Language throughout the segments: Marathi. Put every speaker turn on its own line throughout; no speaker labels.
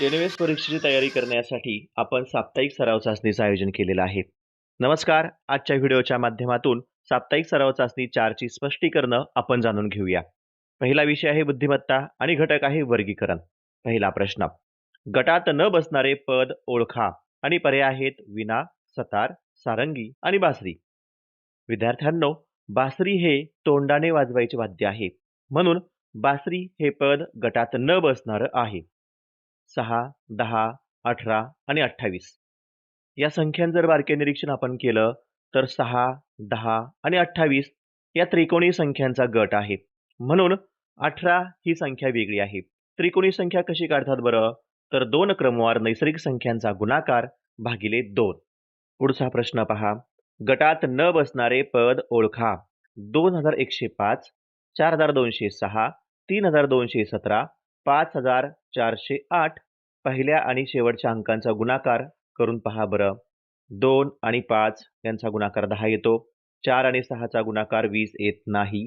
एनएस परीक्षेची तयारी करण्यासाठी आपण साप्ताहिक सराव चाचणीचं आयोजन केलेलं आहे. नमस्कार आजच्या व्हिडिओच्या माध्यमातून साप्ताहिक सराव चाचणी चारची स्पष्टीकरणं आपण जाणून घेऊया. पहिला विषय आहे बुद्धिमत्ता आणि घटक आहे वर्गीकरण. पहिला प्रश्न गटात न बसणारे पद ओळखा आणि पर्याय आहेत विना सतार सारंगी आणि बासरी. विद्यार्थ्यांनो बासरी हे तोंडाने वाजवायचे वाद्य आहे. म्हणून बासरी हे पद गटात न बसणारं आहे. सहा दहा अठरा आणि अठ्ठावीस. या संख्यां जर बारके निरीक्षण आपण केलं तर सहा दहा आणि अठ्ठावीस या त्रिकोणी संख्यांचा गट आहे. म्हणून अठरा ही संख्या वेगळी आहे. त्रिकोणी संख्या कशी काढतात बरं? तर दोन क्रमवार नैसर्गिक संख्यांचा गुणाकार भागिले दोन. पुढचा प्रश्न पहा. गटात न बसणारे पद ओळखा. दोन हजार एकशे पाच चार हजार दोनशे सहा तीन हजार दोनशे सतरा पाच हजार चारशे आठ पहिल्या आणि शेवटच्या अंकांचा गुणाकार करून पहा बरं. दोन आणि पाच यांचा गुणाकार दहा येतो. चार आणि सहाचा गुणाकार वीस येत नाही.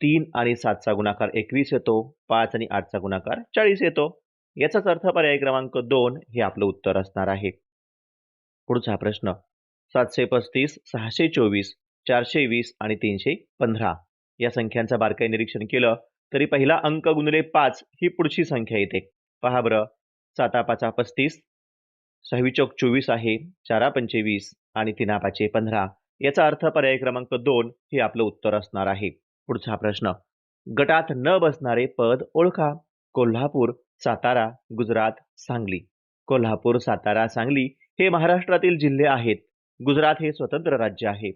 तीन आणि सातचा गुणाकार एकवीस येतो. पाच आणि आठचा गुणाकार चाळीस येतो. याचाच अर्थ पर्याय क्रमांक दोन हे आपलं उत्तर असणार आहे. पुढचा प्रश्न. सातशे पस्तीस सहाशे चोवीस चारशे वीस आणि तीनशे पंधरा या संख्यांचं बारकाई निरीक्षण केलं तरी पहिला अंक गुणले पाच ही पुढची संख्या येते. पहा बरं. साता पाचा पस्तीस सहावी चौक चोवीस आहे चारा पंचवीस आणि तिना पाचे पंधरा. याचा अर्थ पर्याय क्रमांक दोन हे आपलं उत्तर असणार आहे. पुढचा प्रश्न. गटात न बसणारे पद ओळखा. कोल्हापूर सातारा गुजरात सांगली. कोल्हापूर सातारा सांगली हे महाराष्ट्रातील जिल्हे आहेत. गुजरात हे स्वतंत्र राज्य आहे.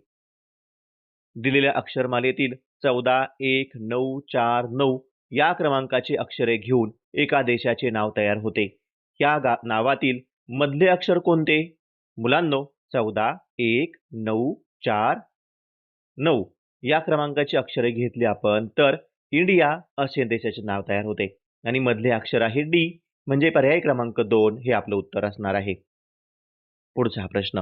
दिलेल्या अक्षरमालेतील चौदा एक नऊ चार नऊ या क्रमांकाची अक्षरे घेऊन एका देशाचे नाव तयार होते. या गा नावातील मधले अक्षर कोणते? मुलांनो चौदा एक नऊ चार नऊ या क्रमांकाची अक्षरे घेतली आपण तर इंडिया असे देशाचे नाव तयार होते. आणि मधले अक्षर आहे डी म्हणजे पर्याय क्रमांक दोन हे आपलं उत्तर असणार आहे. पुढचा प्रश्न.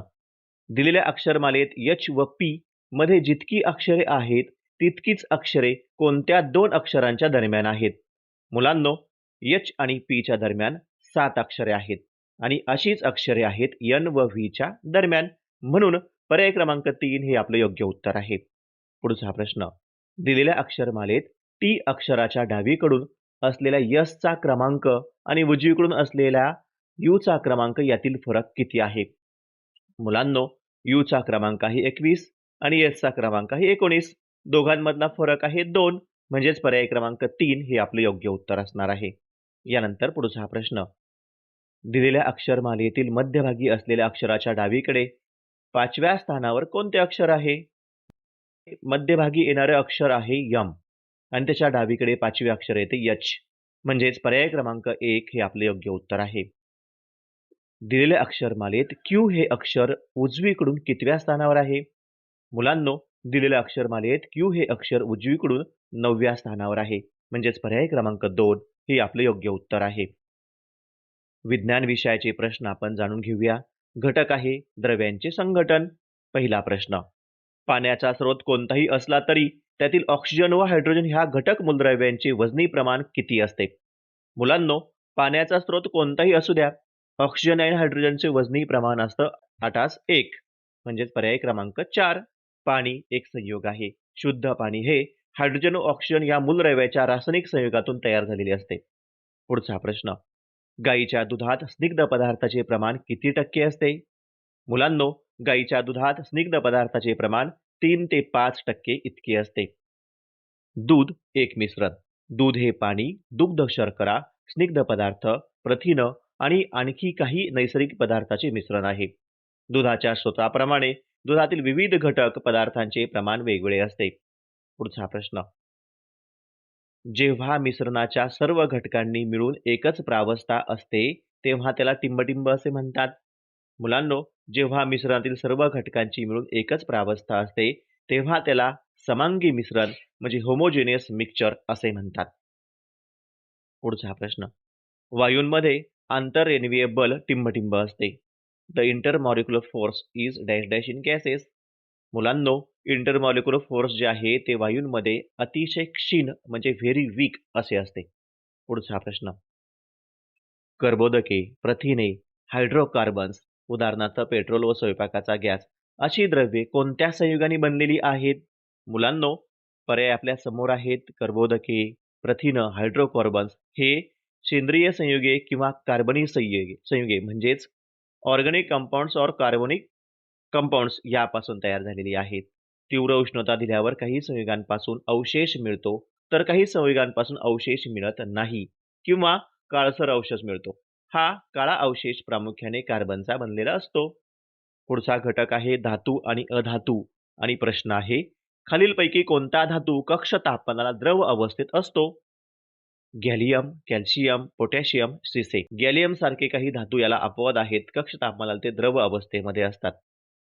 दिलेल्या अक्षरमालेत यच व पी मध्ये जितकी अक्षरे आहेत तितकीच अक्षरे कोणत्या दोन अक्षरांच्या दरम्यान आहेत? मुलांनो यच आणि पीच्या दरम्यान सात अक्षरे आहेत. आणि अशीच अक्षरे आहेत यन व व्हीच्या दरम्यान. म्हणून पर्याय क्रमांक तीन हे आपलं योग्य उत्तर आहे. पुढचा प्रश्न. दिलेल्या अक्षरमालेत टी अक्षराच्या डावीकडून असलेल्या यसचा क्रमांक आणि उजवीकडून असलेल्या यूचा क्रमांक यातील फरक किती आहे? मुलांनो यूचा क्रमांक आहे एकवीस आणि यसचा क्रमांक आहे एकोणीस. दोघांमधला फरक आहे दोन. म्हणजेच पर्याय क्रमांक तीन हे आपलं योग्य उत्तर असणार आहे. यानंतर पुढचा प्रश्न. दिलेल्या अक्षरमालेतील मध्यभागी असलेल्या अक्षराच्या डावीकडे पाचव्या स्थानावर कोणते अक्षर आहे? मध्यभागी येणारे अक्षर आहे यम आणि त्याच्या डावीकडे पाचवे अक्षर येते यच. म्हणजेच पर्याय क्रमांक एक हे आपले योग्य उत्तर आहे. दिलेल्या अक्षरमालेत क्यू हे अक्षर उजवीकडून कितव्या स्थानावर आहे? मुलांनो दिलेल्या अक्षरमालेत क्यू हे अक्षर उजवीकडून नवव्या स्थानावर आहे. म्हणजेच पर्याय क्रमांक दोन हे आपले योग्य उत्तर आहे. विज्ञान विषयाचे प्रश्न आपण जाणून घेऊया. घटक आहे द्रव्यांचे संघटन. पहिला प्रश्न पाण्याचा स्रोत कोणताही असला तरी त्यातील ऑक्सिजन व हायड्रोजन ह्या घटक मूलद्रव्यांचे वजनी प्रमाण किती असते? मुलांनो पाण्याचा स्रोत कोणताही असू द्या. ऑक्सिजन आणि हायड्रोजनचे वजनी प्रमाण असतं आठास एक म्हणजेच पर्याय क्रमांक चार. पाणी एक संयोग आहे. शुद्ध पाणी हे हायड्रोजन व ऑक्सिजन या मूलद्रव्याच्या रासायनिक संयोगातून तयार झालेले असते. पुढचा प्रश्न गाईच्या दुधात स्निग्ध पदार्थाचे प्रमाण किती टक्के असते? मुलांनो गाईच्या दुधात स्निग्ध पदार्थाचे प्रमाण तीन ते पाच टक्के इतके असते. दूध एक मिश्रण. दूध हे पाणी दुग्ध शर्करा स्निग्ध पदार्थ प्रथिन आणि आणखी काही नैसर्गिक पदार्थाचे मिश्रण आहे. दुधाच्या स्रोताप्रमाणे दुधातील विविध घटक पदार्थांचे प्रमाण वेगवेगळे असते. पुढचा प्रश्न. जेव्हा मिश्रणाच्या सर्व घटकांनी मिळून एकच प्रावस्था असते तेव्हा त्याला टिंबटिंब असे म्हणतात. मुलांनो जेव्हा मिश्रणातील सर्व घटकांची मिळून एकच प्रावस्था असते तेव्हा त्याला समांगी मिश्रण म्हणजे होमोजेनियस मिक्सचर असे म्हणतात. पुढचा प्रश्न. वायूंमध्ये आंतररेणवीय बल टिंबटिंब असते. The intermolecular force is dash dash in gases मुलांनो इंटरमॉलिक्युलर फोर्स जे आहे ते वायूंमध्ये अतिशय क्षीण म्हणजे व्हेरी वीक असे असते. पुढचा प्रश्न. कर्बोदके प्रथिने हायड्रोकार्बन्स उदाहरणार्थ पेट्रोल व स्वयंपाकाचा गॅस अशी द्रव्ये कोणत्या संयुगाने बनलेली आहेत? मुलांनो पर्याय आपल्यासमोर आहेत. कर्बोदके प्रथिनं हायड्रोकार्बन्स हे सेंद्रिय संयुगे किंवा कार्बनी संयुगे संयुगे म्हणजेच ऑर्गॅनिक कंपाऊंड्स और कार्बनिक कंपाऊंड्स यापासून तयार झालेली आहेत. तीव्र उष्णता दिल्यावर काही संयुगांपासून अवशेष मिळतो तर काही संयुगांपासून अवशेष मिळत नाही किंवा काळसर अवशेष मिळतो. हा काळा अवशेष प्रामुख्याने कार्बनचा बनलेला असतो. पुढचा घटक आहे धातू आणि अधातू. आणि प्रश्न आहे खालीलपैकी कोणता धातू कक्ष तापमानाला द्रव अवस्थेत असतो? गॅलियम कॅल्शियम पोटॅशियम सिसे. गॅलियम सारखे काही धातू याला अपवाद आहेत. कक्ष तापमानाला ते द्रव अवस्थेमध्ये असतात.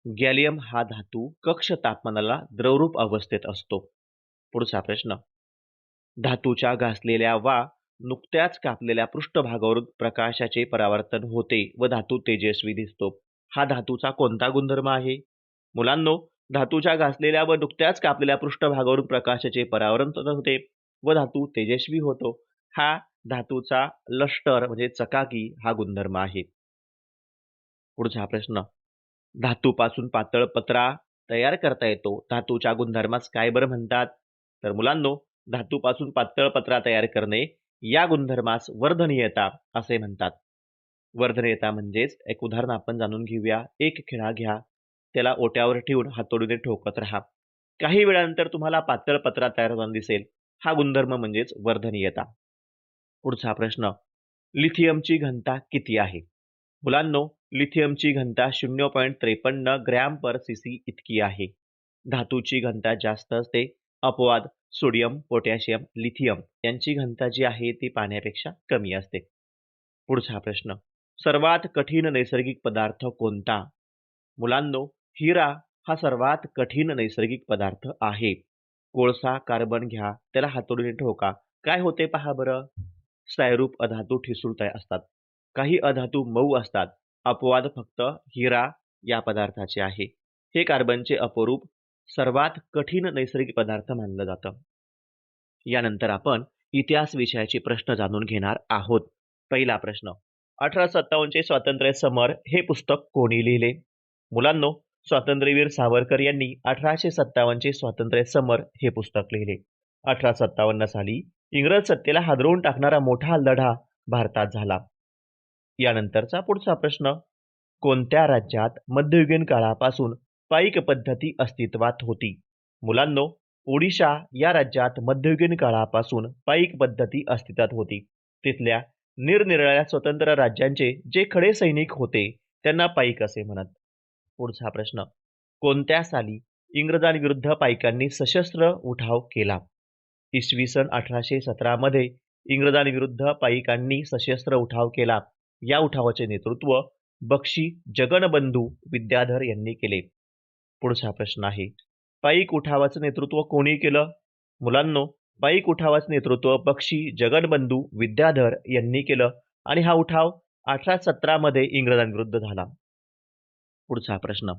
गॅलियम हा धातू कक्ष तापमानाला द्रवरूप अवस्थेत असतो. पुढचा प्रश्न. धातूच्या घासलेल्या वा नुकत्याच कापलेल्या पृष्ठभागावरून प्रकाशाचे परावर्तन होते व धातू तेजस्वी दिसतो. हा धातूचा कोणता गुणधर्म आहे? मुलांनो धातूच्या घासलेल्या व नुकत्याच कापलेल्या पृष्ठभागावरून प्रकाशाचे परावर्तन होते व धातू तेजस्वी होतो. हा धातूचा लष्टर म्हणजे चकाकी हा गुणधर्म आहे. पुढचा प्रश्न. धातूपासून पातळ पत्रा तयार करता येतो. धातूच्या गुणधर्मास काय बरं म्हणतात? तर मुलांनो धातूपासून पातळ पत्रा तयार करणे या गुणधर्मास वर्धनीयता असे म्हणतात. वर्धनीयता म्हणजेच एक उदाहरण आपण जाणून घेऊया. एक खिळा घ्या. त्याला ओट्यावर ठेवून हातोडीने ठोकत राहा. काही वेळानंतर तुम्हाला पातळ पत्रा तयार होताना दिसेल. हा गुणधर्म म्हणजेच वर्धनीयता. पुढचा प्रश्न. लिथियमची घनता किती आहे? मुलांनो लिथियमची घनता शून्य पॉईंट त्रेपन्न ग्रॅम पर सी सी इतकी आहे. धातूची घनता जास्त असते. अपवाद सोडियम पोटॅशियम लिथियम यांची घनता जी आहे ती पाण्यापेक्षा कमी असते. पुढचा प्रश्न. सर्वात कठीण नैसर्गिक पदार्थ कोणता? मुलांनो हिरा हा सर्वात कठीण नैसर्गिक पदार्थ आहे. कोळसा कार्बन घ्या त्याला हातोडीने ठोका. काय होते पहा बरं. सायरूप अधातू ठिसूळ असतात. काही अधातू मऊ असतात. अपवाद फक्त हिरा या पदार्थाचे आहे. हे कार्बनचे अपरूप सर्वात कठीण नैसर्गिक पदार्थ मानलं जातं. यानंतर आपण इतिहास विषयाचे प्रश्न जाणून घेणार आहोत. पहिला प्रश्न अठरा सत्तावन्नचे स्वातंत्र्य समर हे पुस्तक कोणी लिहिले? मुलांनो स्वातंत्र्यवीर सावरकर यांनी अठराशे सत्तावन्नचे स्वातंत्र्य समर हे पुस्तक लिहिले. अठरा सत्तावन्न साली इंग्रज सत्तेला हादरवून टाकणारा मोठा लढा भारतात झाला. यानंतरचा पुढचा प्रश्न. कोणत्या राज्यात मध्ययुगीन काळापासून पाईक पद्धती अस्तित्वात होती? मुलांनो ओडिशा या राज्यात मध्ययुगीन काळापासून पाईक पद्धती अस्तित्वात होती. तिथल्या निरनिराळ्या स्वतंत्र राज्यांचे जे खडे सैनिक होते त्यांना पाईक असे म्हणत. पुढचा प्रश्न. कोणत्या साली इंग्रजांविरुद्ध पाईकांनी सशस्त्र उठाव केला? इसवी सन अठराशे सतरामध्ये इंग्रजांविरुद्ध पाईकांनी सशस्त्र उठाव केला. या उठावाचे नेतृत्व बक्षी जगनबंधू विद्याधर यांनी केले. पुढचा प्रश्न आहे पाईक उठावाचं नेतृत्व कोणी केलं? मुलांनो पाईक उठावाचं नेतृत्व बक्षी जगनबंधू विद्याधर यांनी केलं आणि हा उठाव अठरा सतरामध्ये इंग्रजांविरुद्ध झाला. पुढचा प्रश्न.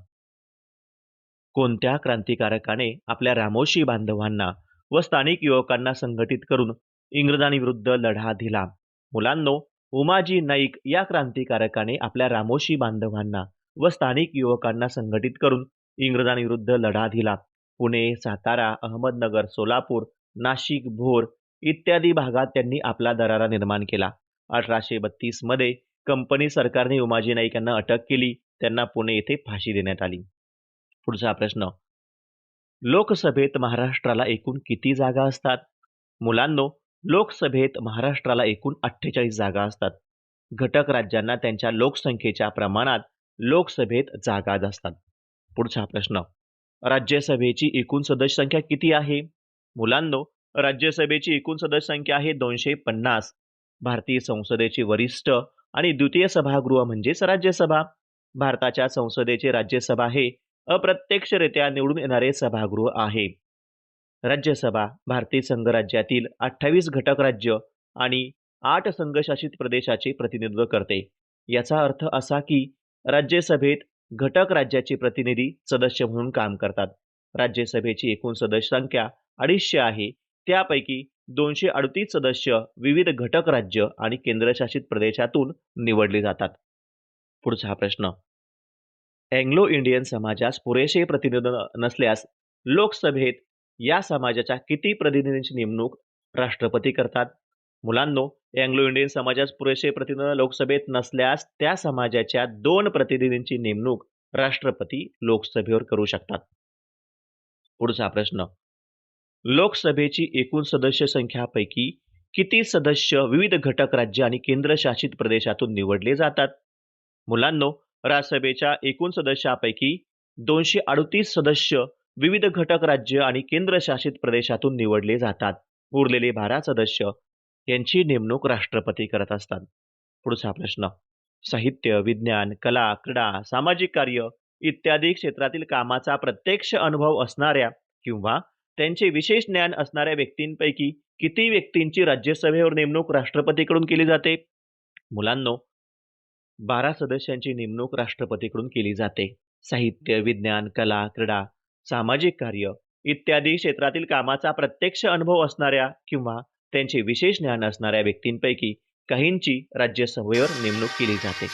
कोणत्या क्रांतिकारकाने आपल्या रामोशी बांधवांना व स्थानिक युवकांना संघटित करून इंग्रजांविरुद्ध लढा दिला? मुलांनो उमाजी नाईक या क्रांतिकारकाने आपल्या रामोशी बांधवांना व स्थानिक युवकांना संघटित करून इंग्रजांविरुद्ध लढा दिला. पुणे सातारा अहमदनगर सोलापूर नाशिक भोर इत्यादी भागात त्यांनी आपला दरारा निर्माण केला. अठराशे बत्तीसमध्ये कंपनी सरकारने उमाजी नाईक यांना अटक केली. त्यांना पुणे येथे फाशी देण्यात आली. पुढचा प्रश्न. लोकसभेत महाराष्ट्राला एकूण किती जागा असतात? मुलांनो लोकसभेत महाराष्ट्राला एकूण अठ्ठेचाळीस जागा असतात. घटक राज्यांना त्यांच्या लोकसंख्येच्या प्रमाणात लोकसभेत जागा असतात. पुढचा प्रश्न. राज्यसभेची एकूण सदस्य संख्या किती आहे? मुलांनो राज्यसभेची एकूण सदस्य संख्या आहे दोनशे पन्नास. भारतीय संसदेचे वरिष्ठ आणि द्वितीय सभागृह म्हणजेच राज्यसभा. भारताच्या संसदेचे राज्यसभा हे अप्रत्यक्षरित्या निवडून येणारे सभागृह आहे. राज्यसभा भारतीय संघराज्यातील अठ्ठावीस घटक राज्य आणि आठ संघशासित प्रदेशाचे प्रतिनिधित्व करते. याचा अर्थ असा की राज्यसभेत घटक राज्याचे प्रतिनिधी सदस्य म्हणून काम करतात. राज्यसभेची एकूण सदस्य संख्या अडीचशे आहे. त्यापैकी दोनशे अडतीस सदस्य विविध घटक राज्य आणि केंद्रशासित प्रदेशातून निवडले जातात. पुढचा हा प्रश्न. अँग्लो इंडियन समाजास पुरेसे प्रतिनिधी नसल्यास लोकसभेत या समाजाच्या किती प्रतिनिधींची नेमणूक राष्ट्रपती करतात? मुलांनो अँग्लो इंडियन समाजास पुरेसे प्रतिनिधी लोकसभेत नसल्यास त्या समाजाच्या दोन प्रतिनिधींची नेमणूक राष्ट्रपती लोकसभेवर करू शकतात. पुढचा प्रश्न. लोकसभेची एकूण सदस्य संख्यापैकी किती सदस्य विविध घटक राज्य आणि केंद्रशासित प्रदेशातून निवडले जातात? मुलांनो राज्यसभेच्या एकूण सदस्यापैकी दोनशे अडतीस सदस्य विविध घटक राज्य आणि केंद्रशासित प्रदेशातून निवडले जातात. उरलेले बारा सदस्य यांची नेमणूक राष्ट्रपती करत असतात. पुढचा प्रश्न साहित्य विज्ञान कला क्रीडा सामाजिक कार्य इत्यादी क्षेत्रातील कामाचा प्रत्यक्ष अनुभव असणाऱ्या किंवा त्यांचे विशेष ज्ञान असणाऱ्या व्यक्तींपैकी किती व्यक्तींची राज्यसभेवर नेमणूक राष्ट्रपतीकडून केली जाते? मुलांनो बारा सदस्यांची नेमणूक राष्ट्रपतीकडून केली जाते. साहित्य विज्ञान कला क्रीडा सामाजिक कार्य इत्यादी क्षेत्रातील कामाचा प्रत्यक्ष अनुभव असणाऱ्या किंवा त्यांचे विशेष ज्ञान असणाऱ्या व्यक्तींपैकी काहींची राज्यसभेवर नेमणूक केली जाते.